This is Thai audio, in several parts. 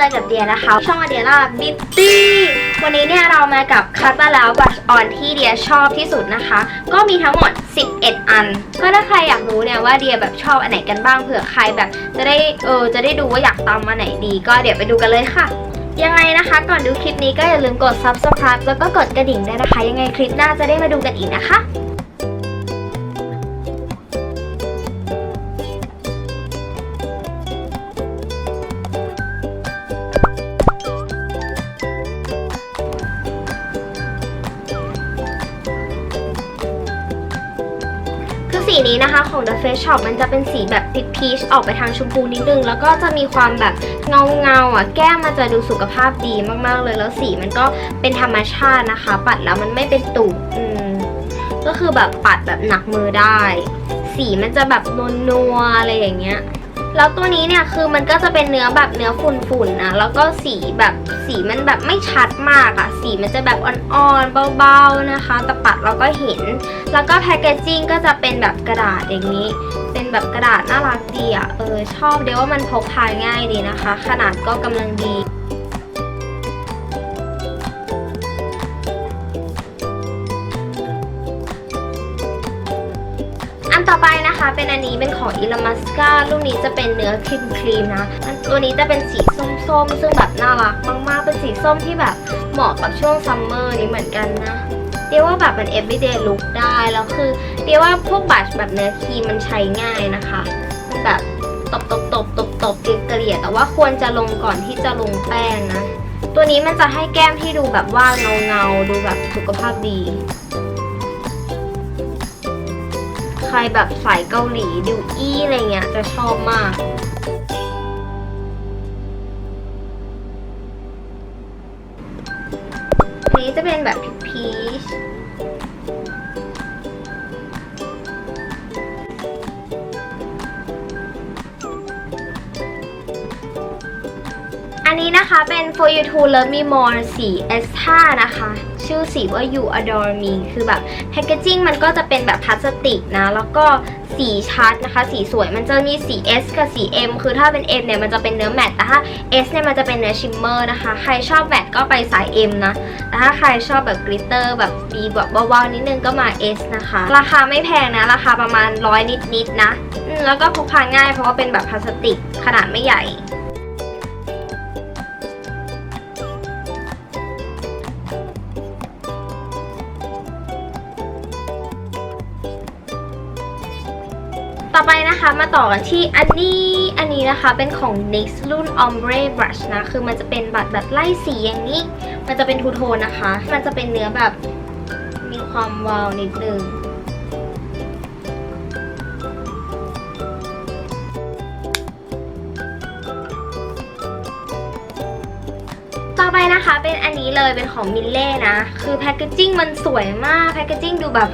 จอกับเดียนะคะ ช่องเดียล่าบิตตี้วันนี้เนี่ยเรามากับคัตมาแล้วบัชออนที่เดียชอบที่สุดนะคะ ก็มีทั้งหมด 11 อัน ก็ถ้าใครอยากรู้เนี่ยว่าเดียแบบชอบอันไหนกันบ้างเผื่อใครแบบ จะได้เออจะได้ดูว่าอยากตามมาไหนดี ก็เดี๋ยวไปดูกันเลยค่ะ ยังไงนะคะ ก่อนดูคลิปนี้ก็อย่าลืมกด subscribe แล้วก็กดกระดิ่งด้วยนะคะ ยังไงคลิปหน้าจะได้มาดูกันอีกนะคะ คือสีนี้นะคะของ The Face Shop มันจะเป็นสีแบบติดพีชออกไปทางชมพูนิดนึง แล้วก็จะมีความแบบเงาเงาอะแก้มมันจะดูสุขภาพดีมากๆเลย แล้วสีมันก็เป็นธรรมชาตินะคะ ปัดแล้วมันไม่เป็นตุ่มอืมก็คือแบบปัดแบบหนักมือได้ สีมันจะแบบนัวๆอะไรอย่างเงี้ย แล้วตัวนี้เนี่ยคือมันก็จะเป็นเนื้อแบบเนื้อฝุ่นๆนะแล้วก็สีแบบสีมันแบบไม่ชัดมากอะสีมันจะแบบอ่อนๆเบาๆนะคะแต่ปัดเราก็เห็น แล้วก็แพคเกจจิ้งก็จะเป็นแบบกระดาษอย่างนี้ เป็นแบบกระดาษน่ารักดีอะเออชอบเดี๋ยวว่ามันพกพาง่ายดีนะคะ ขนาดก็กำลังดี เป็นอันนี้เป็นของอิลามัสกาลูกนี้จะเป็นเนื้อครีมครีมนะตัวนี้จะเป็นสีส้มๆ ซึ่งแบบน่ารักมากๆ เป็นสีส้มที่แบบเหมาะกับช่วงซัมเมอร์นี้เหมือนกันนะเดียวว่าแบบมัน everyday look ได้แล้วคือเดียวว่าพวกบัชแบบเนื้อครีมมันใช้ง่ายนะคะมันแบบตบตบตบตบตบเกลี่ยแต่ว่าควรจะลงก่อนที่จะลงแป้งนะ ตัวนี้มันจะให้แก้มที่ดูแบบว่าเงาเงาดูแบบสุขภาพดี ใครแบบสายเกาหลีดิวอี้อะไรเงี้ยจะชอบมากอันนี้จะเป็นแบบพีชอันนี้นะคะเป็น For You to Love Me More สี S5 นะคะ ชื่อสีว่า You Adore Me คือแบบแพคเกจิ้งมันก็จะเป็นแบบพลาสติกนะ แล้วก็สีชัดนะคะ สีสวยมันจะมีสี S กับสี M คือถ้าเป็น M เนี่ยมันจะเป็นเนื้อแมตต์แต่ถ้า S เนี่ยมันจะเป็นเนื้อชิมเมอร์นะคะ ใครชอบแมตต์ก็ไปสาย M นะ แต่ถ้าใครชอบแบบกลิตเตอร์แบบดีแบบเบาๆนิดนึงก็มา S นะคะ ราคาไม่แพงนะ ราคาประมาณร้อยนิดๆนะ แล้วก็พกพาง่ายเพราะว่าเป็นแบบพลาสติกขนาดไม่ใหญ่ ไปนะคะมาต่อกันที่อันนี้อันนี้นะคะเป็นของ NYX รุ่น Ombre Brush นะ คือมันจะเป็นบัตรแบบไล่สีอย่างนี้ มันจะเป็นทูโทนนะคะ มันจะเป็นเนื้อแบบมีความวาวนิดนึงต่อไปนะคะเป็นอันนี้เลยเป็นของมิลเล่นะ คือแพคเกจิ้งมันสวยมาก แพคเกจิ้งดูแบบ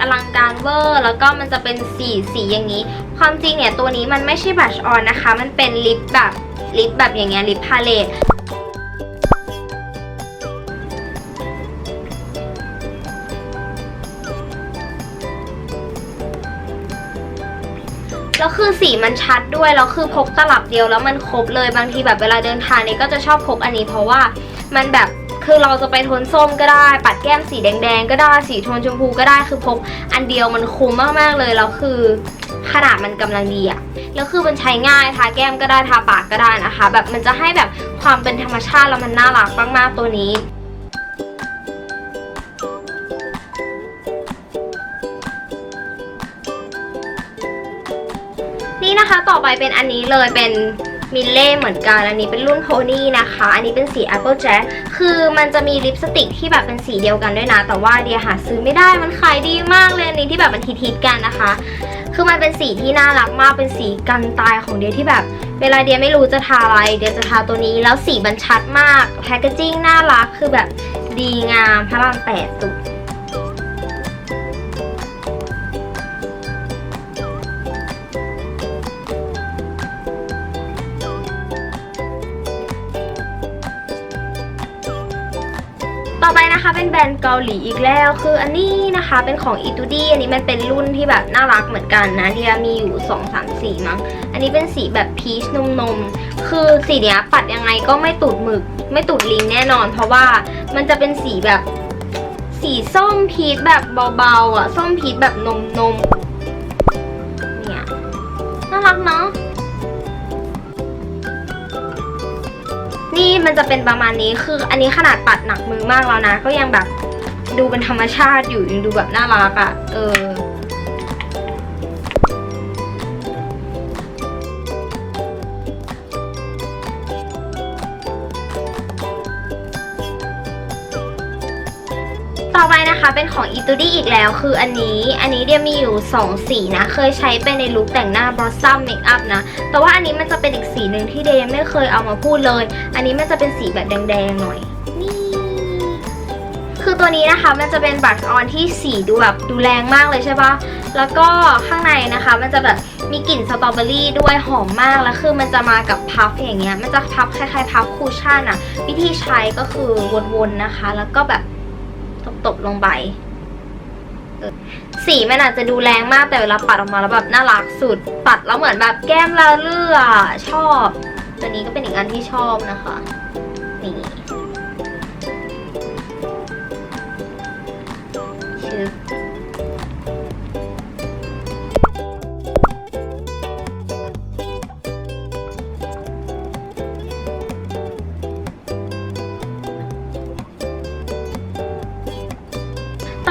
อลังการเวอร์ แล้วก็มันจะเป็นสีสีอย่างนี้ ความจริงเนี่ยตัวนี้มันไม่ใช่บัชออนนะคะ มันเป็นลิปแบบลิปแบบอย่างเงี้ยลิปพาเลตแล้วคือสีมันชัดด้วย แล้วคือพกตลับเดียวแล้วมันครบเลยบางทีแบบเวลาเดินทางนี่ก็จะชอบพกอันนี้เพราะว่ามันแบบ คือเราจะไปโทนส้มก็ได้ ปัดแก้มสีแดงๆก็ได้ สีโทนชมพูก็ได้ คือพกอันเดียวมันคุ้มมากๆเลย แล้วคือขนาดมันกำลังดีอะแล้วคือมันใช้ง่ายทาแก้มก็ได้ทาปากก็ได้นะคะ แบบมันจะให้แบบความเป็นธรรมชาติแล้วมันน่ารักมากๆตัวนี้นี่นะคะต่อไปเป็นอันนี้เลยเป็น มิลเล่เหมือนกัน อันนี้เป็นรุ่นโพนี่นะคะ อันนี้เป็นสี Apple Jack คือมันจะมีลิปสติกที่แบบเป็นสีเดียวกันด้วยนะ แต่ว่าเดียหาซื้อไม่ได้มันขายดีมากเลยอันนี้ที่แบบมันฮิตๆกันนะคะ คือมันเป็นสีที่น่ารักมากเป็นสีกันตายของเดียที่แบบ เวลาเดียไม่รู้จะทาอะไร เดียจะทาตัวนี้แล้วสีมันชัดมากแพคเกจิ้งน่ารักคือแบบดีงามพระรามแปดสุด ต่อไปนะคะเป็นแบรนด์เกาหลีอีกแล้ว คืออันนี้นะคะเป็นของอีตูดี้อันนี้มันเป็นรุ่นที่แบบน่ารักเหมือนกันนะเดียมีอยู่ 2 3สีมั้ง อันนี้เป็นสีแบบพีชนมนมคือสีเนี้ยปัดยังไงก็ไม่ตูดหมึก ไม่ตูดลิงแน่นอน เพราะว่ามันจะเป็นสีแบบสีส้มพีชแบบเบาๆอะส้มพีชแบบนมนมเนี่ยน่ารักเนาะ นี่มันจะเป็นประมาณนี้คืออันนี้ขนาดปัดหนักมือมากแล้วนะ ก็ยังแบบดูเป็นธรรมชาติอยู่ยังดูแบบน่ารักอะ่ะเออ ต่อไปนะคะเป็นของอีตูดี้อีกแล้ว คืออันนี้อันนี้เดียมีอยู่ 2 สีนะ เคยใช้ไปในลุคแต่งหน้าบลอสซัมเมคอัพนะ แต่ว่าอันนี้มันจะเป็นอีกสีหนึ่งที่เดย์ยังไม่เคยเอามาพูดเลย อันนี้มันจะเป็นสีแบบแดงๆหน่อยนี่คือตัวนี้นะคะมันจะเป็นบัตรออนที่สีดูแบบดูแรงมากเลยใช่ปะแล้วก็ข้างในนะคะมันจะแบบมีกลิ่นสตรอเบอรี่ด้วยหอมมากแล้วคือมันจะมากับพัฟอย่างเงี้ยมันจะพับคล้ายๆพัฟคูชั่นอะวิธีใช้ก็คือวนๆนะคะ แล้วก็แบบ ตบลงไปสีมันอาจจะดูแรงมากแต่เวลาปัดออกมาแล้วแบบน่ารักสุด ปัดแล้วเหมือนแบบแก้มละเลือชอบ ตัวนี้ก็เป็นอีกอันที่ชอบนะคะนี่ชึบ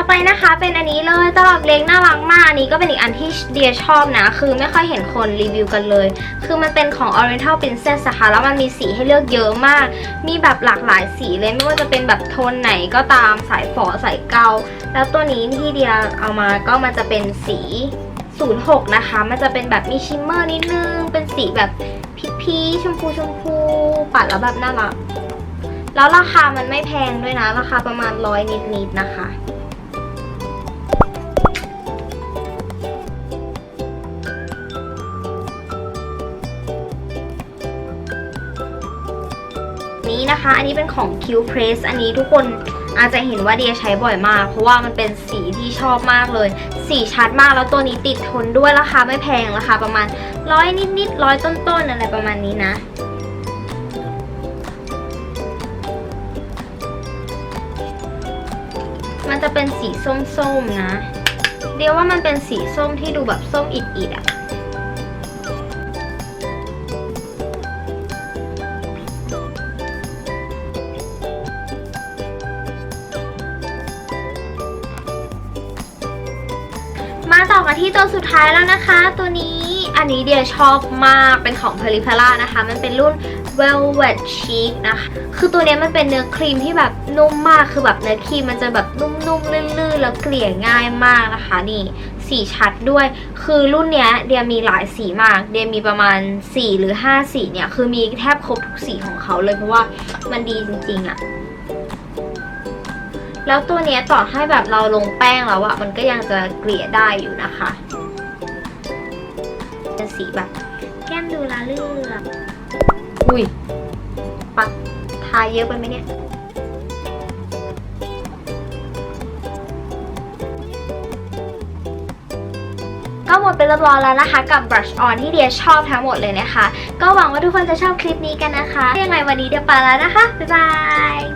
ไปนะคะเป็นอันนี้เลยตลับเล็กน่ารักมาก อันนี้ก็เป็นอีกอันที่เดียชอบนะ คือไม่ค่อยเห็นคนรีวิวกันเลย คือมันเป็นของ Oriental Princess นะคะแล้วมันมีสีให้เลือกเยอะมาก มีแบบหลากหลายสีเลยไม่ว่าจะเป็นแบบโทนไหนก็ตามสายฝอสายเกา แล้วตัวนี้ที่เดียเอามาก็มันจะเป็นสี 06 นะคะ มันจะเป็นแบบมีชิมเมอร์นิดนึง เป็นสีแบบพีพีชชมพูชมพูปัดแล้วแบบน่ารักแล้วราคามันไม่แพงด้วยนะ ราคาประมาณร้อยนิดๆนะคะ นี้นะคะ อันนี้เป็นของ Q Press อันนี้ทุกคนอาจจะเห็นว่าเดียใช้บ่อยมาก เพราะว่ามันเป็นสีที่ชอบมากเลย สีชัดมากแล้วตัวนี้ติดทนด้วยราคาไม่แพงราคาประมาณร้อยนิดๆร้อยต้นๆอะไรประมาณนี้นะมันจะเป็นสีส้มๆนะ เดียวว่ามันเป็นสีส้มที่ดูแบบส้มอิดๆอะ มาที่ตัวสุดท้ายแล้วนะคะ ตัวนี้อันนี้เดียชอบมากเป็นของ p e r i p e r a นะคะ มันเป็นรุ่น Velvet Chic นะคะคือตัวเนี้ยมันเป็นเนื้อครีมที่แบบนุ่มมากคือแบบเนื้อครีมมันจะแบบนุ่มๆลื่นๆ แล้วเกลี่ยง่ายมากนะคะ นี่สีชัดด้วย คือรุ่นเนี้ยเดียมีหลายสีมาก เดียมีประมาณ 4 หรือ 5 สีเนี่ย คือมีแทบครบทุกสีของเขาเลยเพราะว่ามันดีจริงๆอะ แล้วตัวเนี้ยต่อให้แบบเราลงแป้งแล้วอะมันก็ยังจะเกลี่ยได้อยู่นะคะจะสีแบบ แก้มดูละเลือกอุ้ย ปัดทาเยอะไปไหมเนี่ยก็หมดไปเรียบร้อยแล้วนะคะ กับบรัชออนที่เดียชอบทั้งหมดเลยนะคะ ก็หวังว่าทุกคนจะชอบคลิปนี้กันนะคะ ยังไงวันนี้เดียไปแล้วนะคะ บ๊ายบาย